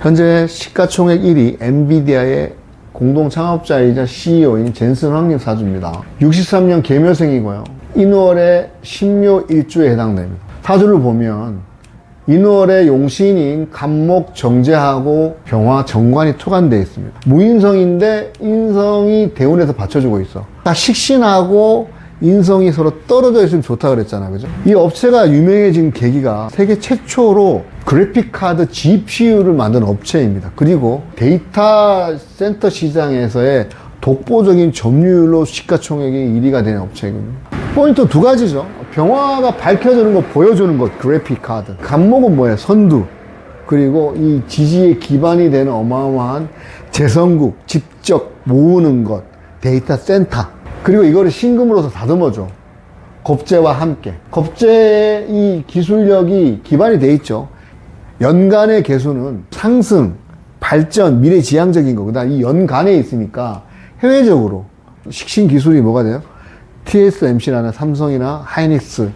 현재 시가총액 1위 엔비디아의 공동 창업자이자 CEO인 젠슨 황립 사주입니다. 63년 개묘생이고요. 인월의 신묘 일주에 해당됩니다. 사주를 보면 인월의 용신인 간목 정제하고 병화 정관이 투관되어 있습니다. 무인성인데 인성이 대운에서 받쳐주고 있어. 다 식신하고 인성이 서로 떨어져 있으면 좋다 그랬잖아. 그죠? 이 업체가 유명해진 계기가 세계 최초로 그래픽 카드 GPU를 만든 업체입니다. 그리고 데이터 센터 시장에서의 독보적인 점유율로 시가총액이 1위가 된 업체거든요. 포인트 두 가지죠. 병화가 밝혀주는 거, 보여주는 것, 그래픽 카드. 간목은 뭐예요? 선두. 그리고 이 지지의 기반이 되는 어마어마한 재성국, 직접 모으는 것, 데이터 센터. 그리고 이거를 신금으로서 다듬어줘. 겁재와 함께. 겁재의 이 기술력이 기반이 돼 있죠. 연간의 개수는 상승, 발전, 미래 지향적인 거구나. 이 연간에 있으니까 해외적으로 식신 기술이 뭐가 돼요? TSMC라는 삼성이나 하이닉스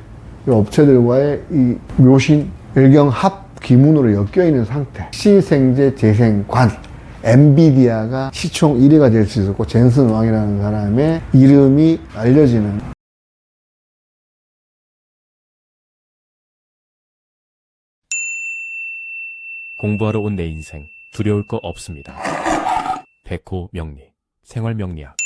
이 업체들과의 이 묘신, 일경 합 기문으로 엮여 있는 상태. 시생제 재생관. 엔비디아가 시총 1위가 될 수 있었고, 젠슨 왕이라는 사람의 이름이 알려지는 공부하러 온 내 인생 두려울 거 없습니다. 백호 명리 생활 명리학